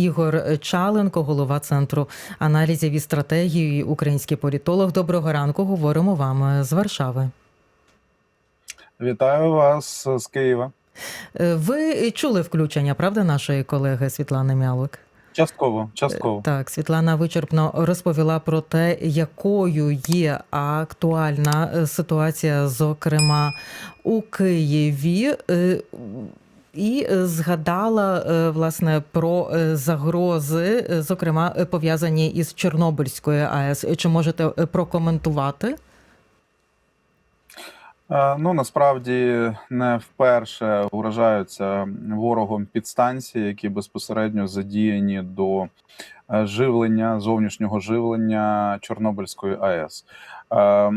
Ігор Чаленко, голова центру аналізів і стратегії, український політолог. Доброго ранку. Говоримо вам з Варшави. Вітаю вас з Києва. Е, Ви чули включення, правда, нашої колеги Світлани Мялик? Частково, частково. Так, Світлана вичерпно розповіла про те, якою є актуальна е, ситуація, зокрема у Києві. Е, І згадала е, власне про е, загрози, е, зокрема е, пов'язані із Чорнобильською АЕС. Чи можете е, прокоментувати? Е, Ну насправді не вперше вражаються ворогом підстанції, які безпосередньо задіяні до е, живлення зовнішнього живлення Чорнобильської АЕС. Е, е,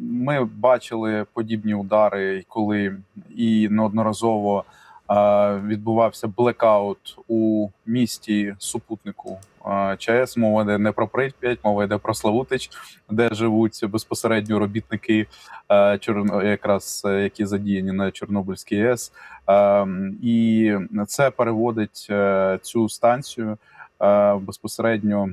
Ми бачили подібні удари, коли і неодноразово е, відбувався блекаут у місті супутнику ЧАЕС. Мова йде не про Прип'ять, мова йде про Славутич, де живуть безпосередньо робітники якраз е, які задіяні на Чорнобильській. Е, І це переводить е, цю станцію е, безпосередньо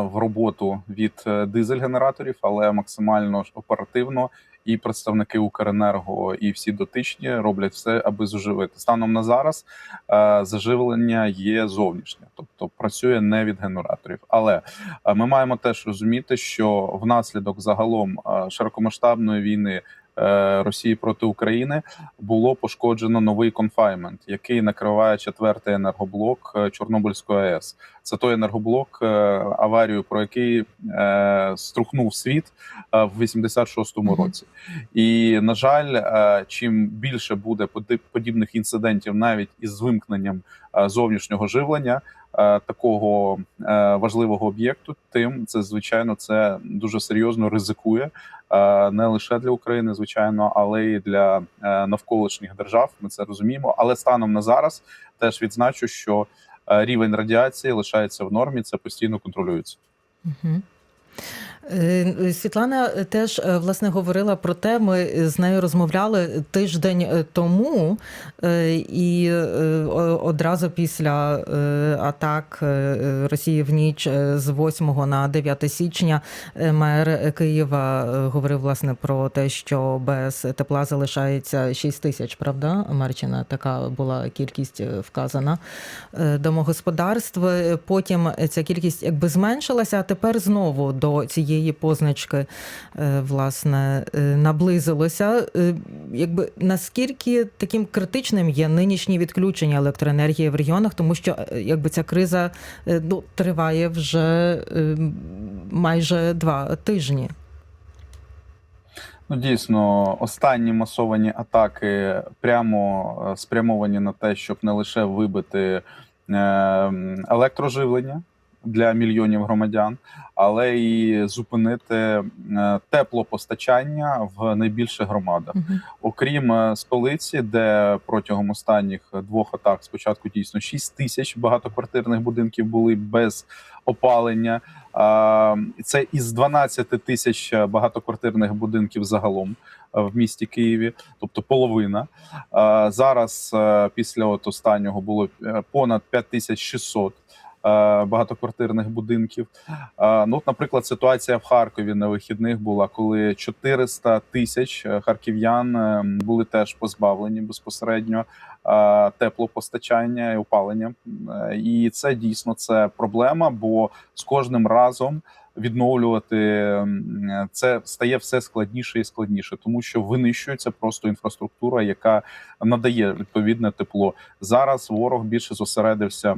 в роботу від дизель-генераторів, але максимально оперативно. І представники Укренерго і всі дотичні роблять все, аби заживити. Станом на зараз е, заживлення є зовнішнє, тобто працює не від генераторів. Але е, ми маємо теж розуміти, що внаслідок загалом е, широкомасштабної війни Росії проти України було пошкоджено новий конфаймент, який накриває четвертий енергоблок е, Чорнобильської АЕС. Це той енергоблок, е, аварію про який е, струхнув світ е, в 86-му році. І на жаль, е, чим більше буде подібних інцидентів, навіть із вимкненням е, зовнішнього живлення. Е, Такого е, важливого об'єкту, тим це звичайно це дуже серйозно ризикує е, не лише для України, звичайно, але й для навколишніх держав. Ми це розуміємо. Але станом на зараз теж відзначу, що рівень радіації лишається в нормі. Це постійно контролюється. Угу. Світлана теж е, власне говорила про те, ми з нею розмовляли тиждень е, тому, е, і е, одразу після е, атак е, Росії в ніч е, з 8 на 9 січня е, мер Києва е, говорив власне про те, що без тепла залишається 6 тисяч, правда, Марчина? Така була кількість е, вказана е, домогосподарств. Потім ця кількість якби зменшилася, а тепер знову до цієї позначки е, власне е, наблизилося. Е, Якби наскільки таким критичним є нинішні відключення електроенергії в регіонах, тому що якби ця криза ну, триває вже майже два тижні. Ну, дійсно, останні масовані атаки прямо спрямовані на те, щоб не лише вибити електроживлення для мільйонів громадян, але і зупинити е, теплопостачання в найбільших громадах. Мгм. Окрім е, столиці, де протягом останніх двох атак спочатку дійсно 6 тисяч багатоквартирних будинків були без опалення. Це із 12 тисяч багатоквартирних будинків загалом е, в місті Києві, тобто половина. Зараз після от останнього було понад 5600 е, багатоквартирних будинків. Ну, от, наприклад, ситуація в Харкові на вихідних була, коли 400 тисяч е, харків'ян е, були теж позбавлені безпосередньо е, теплопостачання і опалення. Е, І це дійсно це проблема, бо з кожним разом відновлювати це стає все складніше і складніше, тому що винищується просто інфраструктура, яка надає відповідне тепло. Зараз ворог більше зосередився.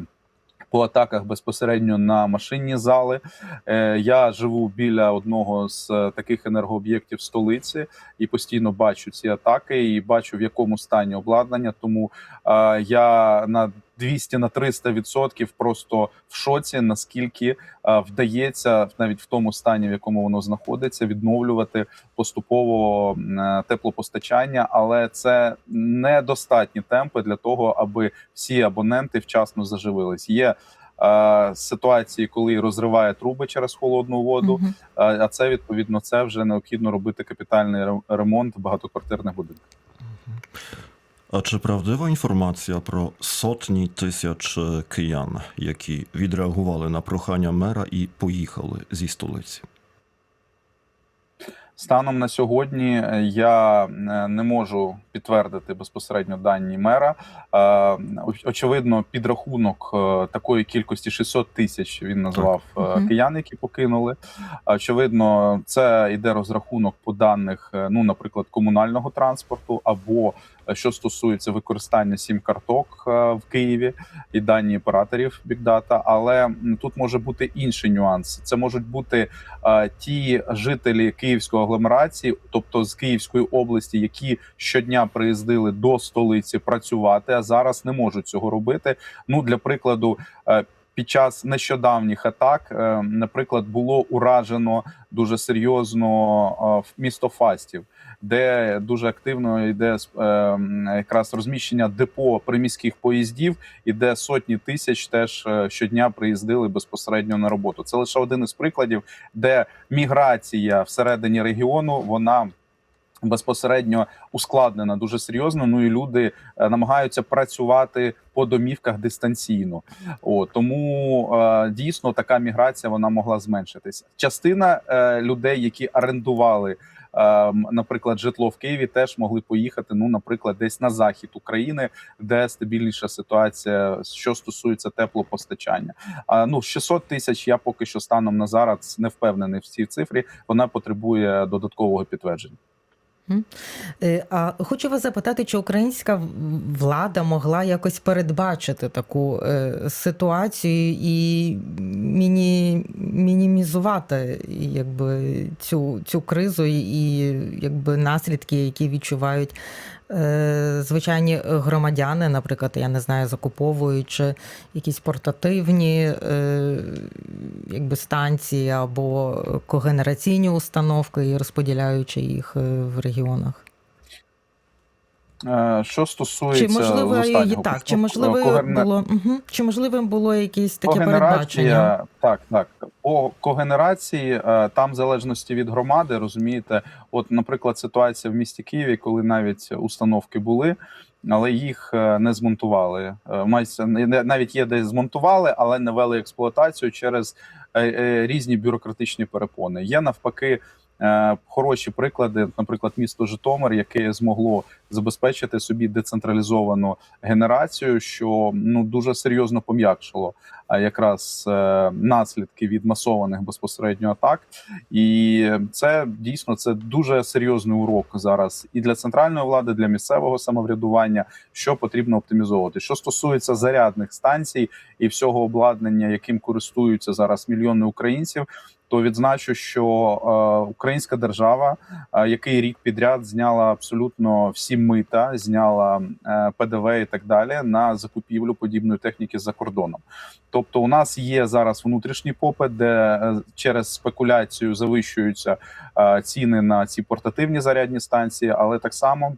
По атаках безпосередньо на машинні зали. Е, Я живу біля одного з е, таких енергооб'єктів столиці і постійно бачу ці атаки і бачу в якому стані обладнання. Тому е, я на 200 на 300 відсотків просто в шоці, наскільки е, вдається навіть в тому стані, в якому воно знаходиться, відновлювати поступово е, теплопостачання, але це недостатні темпи для того, аби всі абоненти вчасно заживились. Є е, ситуації, коли розриває труби через холодну воду. Мгм. А а це відповідно це вже необхідно робити капітальний ре- ремонт багатоквартирних будинків. А чи правдива інформація про сотні тисяч киян, які відреагували на прохання мера і поїхали зі столиці? Станом на сьогодні е, я е, не можу підтвердити безпосередньо дані мера. Е, Очевидно, підрахунок такої кількості 600 тисяч він назвав киян, які покинули. Очевидно, це йде розрахунок по даних, ну, наприклад, комунального транспорту, або що стосується використання сім-карток е, в Києві і дані операторів бікдата. Але тут може бути інший нюанс. Це можуть бути е, ті жителі Київської агломерації, тобто з Київської області, які щодня приїздили до столиці працювати, а зараз не можуть цього робити. Ну для прикладу. е, Під час нещодавніх атак, наприклад, було уражено дуже серйозно е, місто Фастів, де дуже активно йде е, якраз розміщення депо приміських поїздів, і де сотні тисяч теж е, щодня приїздили безпосередньо на роботу. Це лише один із прикладів, де міграція всередині регіону вона. Безпосередньо ускладнена дуже серйозно. Ну і люди е, намагаються працювати по домівках дистанційно. О, тому е, дійсно така міграція вона могла зменшитися. Частина е, людей, які орендували, е, наприклад, житло в Києві, теж могли поїхати. Ну, наприклад, десь на захід України, де стабільніша ситуація, що стосується теплопостачання. А ну 600 тисяч. Я поки що станом на зараз не впевнений в цій цифрі. Вона потребує додаткового підтвердження. Е, А хочу вас запитати, чи українська влада могла якось передбачити таку е, ситуацію і міні, мінімізувати якби, цю, цю кризу і, якби, наслідки, які відчувають звичайні громадяни, наприклад, я не знаю, закуповуючи якісь портативні е, якби, станції або когенераційні установки і розподіляючи їх е, в регіонах. Е, Що стосується Чи можливо і так, чи можливо когерне- було угу. чи можливо було якесь таке передбачення? Так, так. По когенерації, е, там в залежності від громади, розумієте, от, наприклад, ситуація в місті Києві, коли навіть установки були, але їх е, не змонтували. Е, не- Навіть є де змонтували, але не вели експлуатацію через е, е, різні бюрократичні перепони. Є навпаки. Е, Хороші приклади, наприклад, місто Житомир, яке змогло забезпечити собі децентралізовану генерацію, що ну дуже серйозно пом'якшило якраз е, наслідки від масованих безпосередньо атак, і це дійсно це дуже серйозний урок зараз і для центральної влади, для місцевого самоврядування, що потрібно оптимізовувати. Що стосується зарядних станцій і всього обладнання, яким користуються зараз мільйони українців. То відзначу, що е, українська держава, е, який рік підряд зняла абсолютно всі мита, зняла е, ПДВ і так далі на закупівлю подібної техніки за кордоном. Тобто, у нас є зараз внутрішній попит, де е, через спекуляцію завищуються е, ціни на ці портативні зарядні станції, але так само.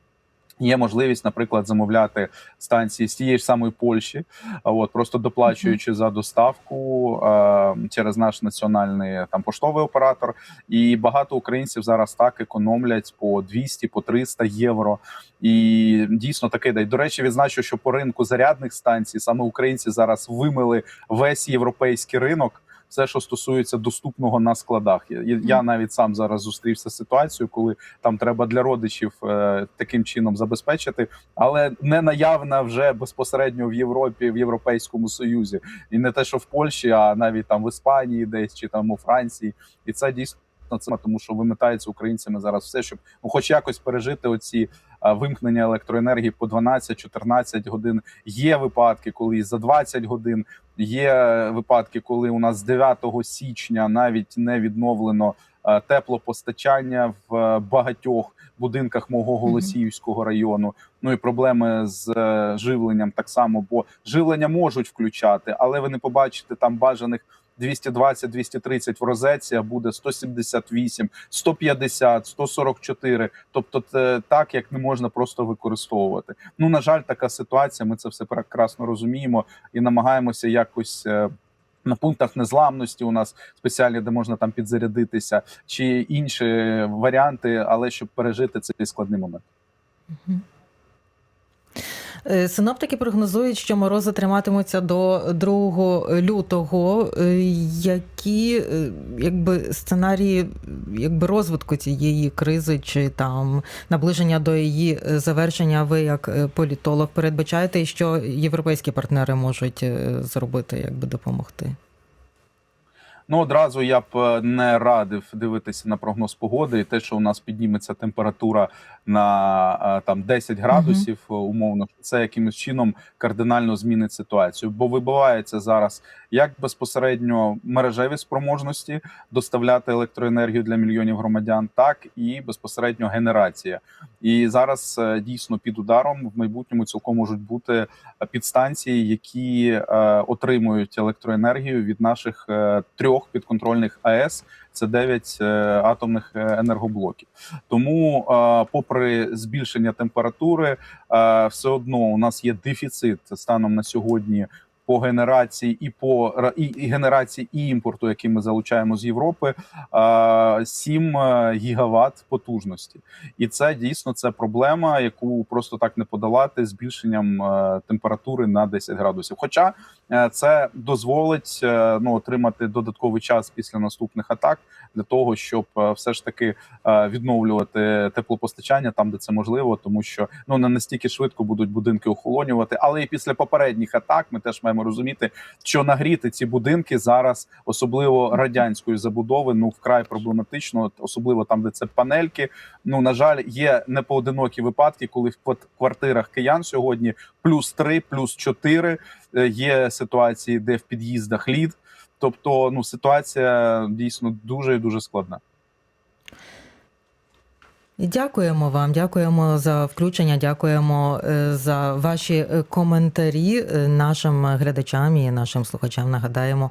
Є можливість, наприклад, замовляти станції з тієї ж самої Польщі, от просто доплачуючи за доставку е, через наш національний там поштовий оператор. І багато українців зараз так економлять по 200, по 300 євро. І дійсно таке дай. До речі, відзначу, що по ринку зарядних станцій саме українці зараз вимили весь європейський ринок. Все, що стосується доступного на складах, я, я навіть сам зараз зустрівся з ситуацією, коли там треба для родичів е, таким чином забезпечити, але не наявна вже безпосередньо в Європі, в Європейському Союзі, і не те, що в Польщі, а навіть там в Іспанії, десь чи там у Франції, і це дійсно це тому, що вимитається українцями зараз все, щоб ну, хоч якось пережити оці а, вимкнення електроенергії по 12-14 годин. Є випадки, коли за 20 годин. Є випадки, коли у нас з 9 січня навіть не відновлено теплопостачання в багатьох будинках мого Голосіївського району. Ну і проблеми з е, живленням так само, бо живлення можуть включати, але ви не побачите там бажаних 220-230 в розетці, а буде 178, 150, 144. Тобто, це так як не можна просто використовувати. Ну на жаль, така ситуація. Ми це все прекрасно розуміємо і намагаємося якось. е, На пунктах незламності у нас спеціальні, де можна там підзарядитися, чи інші варіанти, але щоб пережити цей складний момент. Е, Синоптики прогнозують, що морози триматимуться до 2 лютого. Е, Які е, якби сценарії якби розвитку цієї кризи чи там наближення до її завершення, ви як політолог передбачаєте, і що європейські партнери можуть зробити, якби допомогти? Ну, одразу я б е, не радив дивитися на прогноз погоди і те, що у нас підніметься температура на е, там 10 градусів, е, умовно, це якимось чином кардинально змінить ситуацію. Бо вибивається зараз як безпосередньо мережеві спроможності доставляти електроенергію для мільйонів громадян, так і безпосередньо генерація. І зараз дійсно під ударом в майбутньому цілком можуть бути підстанції, які е, отримують електроенергію від наших е, трьох підконтрольних АЕС. Це 9 е, атомних е, енергоблоків. Тому, е, попри збільшення температури, все одно у нас є дефіцит станом на сьогодні. По генерації і по і, і генерації і імпорту, який ми залучаємо з Європи, е, 7 е, гігават потужності, і це дійсно це проблема, яку просто так не подолати збільшенням е, температури на 10 градусів. Хоча е, це дозволить ну отримати додатковий час після наступних атак для того, щоб все ж таки відновлювати теплопостачання там, де це можливо, тому що ну не настільки швидко будуть будинки охолонювати, але і після попередніх атак ми теж маємо розуміти, що нагріти ці будинки зараз, особливо радянської забудови, ну вкрай проблематично, особливо там, де це панельки. Ну на жаль, є непоодинокі випадки, коли в квартирах киян сьогодні плюс 3, плюс 4. Е, Є ситуації, де в під'їздах лід. Тобто, ну ситуація дійсно дуже і дуже складна. І Дякуємо вам, дякуємо за включення, дякуємо е, за ваші е, коментарі е, нашим глядачам і нашим слухачам. Нагадаємо,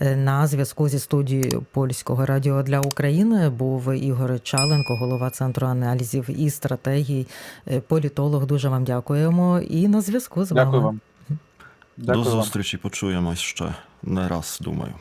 на зв'язку зі студією Польського радіо для України був Ігор Чаленко, голова центру аналізів і стратегій, політолог. Дуже вам дякуємо. І на зв'язку з вами. Дякую вам. До Дякую вам. зустрічі, почуємось ще не раз, думаю.